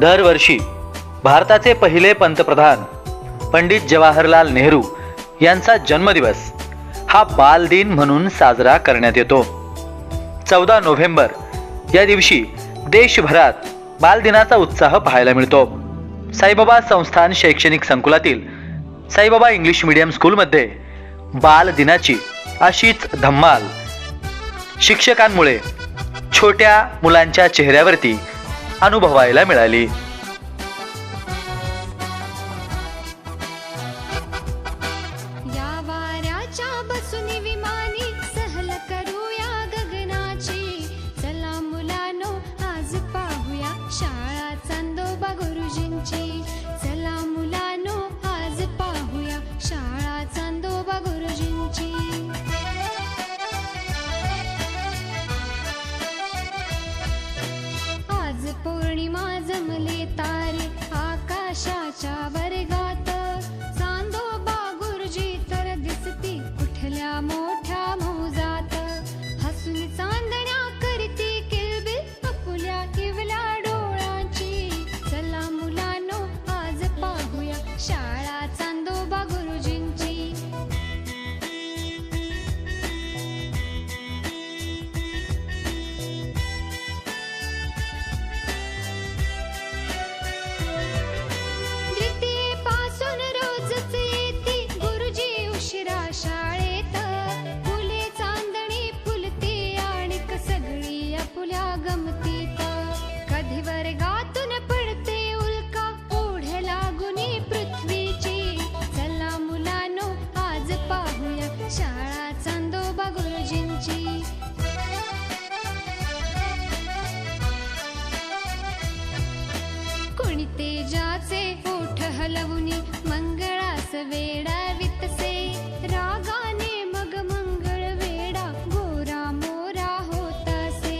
दरवर्षी भारताचे पहिले पंतप्रधान पंडित जवाहरलाल नेहरू यांचा जन्मदिवस हा बालदिन म्हणून साजरा करण्यात येतो. चौदा नोव्हेंबर या दिवशी देशभरात बालदिनाचा उत्साह पाहायला मिळतो. साईबाबा संस्थान शैक्षणिक संकुलातील साईबाबा इंग्लिश मीडियम स्कूलमध्ये बालदिनाची अशीच धम्माल शिक्षकांमुळे छोट्या मुलांच्या चेहऱ्यावरती अनुभवायला मिळाली. या वाऱ्याच्या सहल करूया चला आज पाहूया शाळा चांदोबा गुरुजींची. पौर्णिमा जमले तारे आकाशाच्या वर्गात. चांदोबा गुरुजी तर दिसती कुठल्या मोठ्या मौजात. हसून चांदण्या करती किलबिल अपुल्या किवल्या डोळ्यांची. चला मुलानो आज पाहूया शाळा ओठ हलवुनी मंगळास वेडावितसे रागाने मग मंगळ वेडा गोरा मोरा होतासे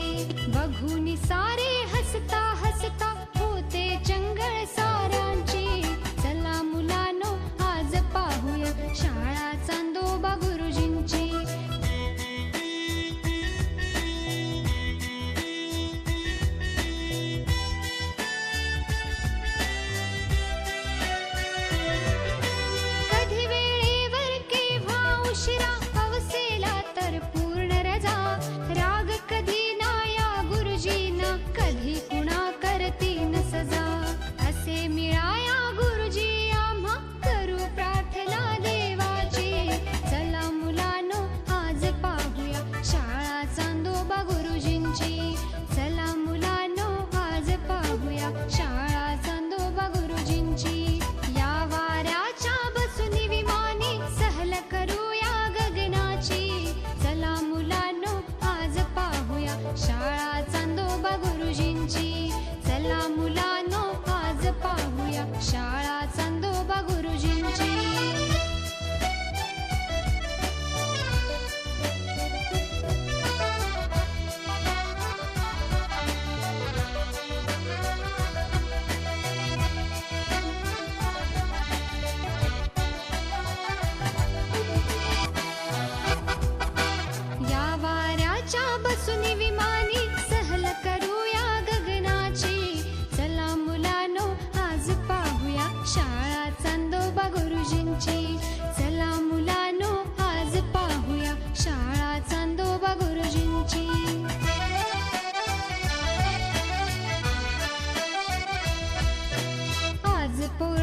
बघुनी सारे हसता हसता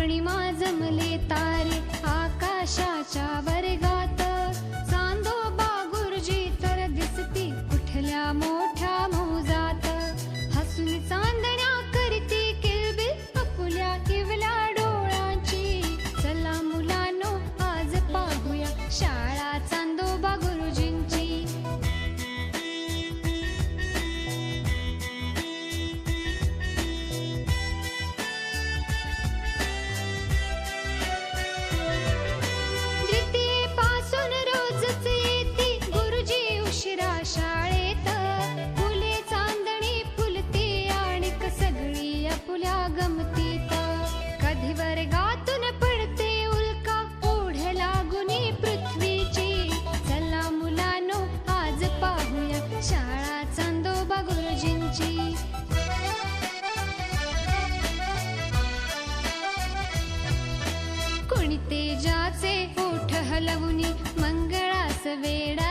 पौर्णिमा जमले तारे आकाशाच्या गमतीत. कधी वर्गातून पडते उल्का. ओढ लागुनी पृथ्वीची. चला मुलानो आज पाहूया शाळा चांदोबा गुरुजींची कोणी तेजाचे ओठ हलवुनी मंगळास वेडा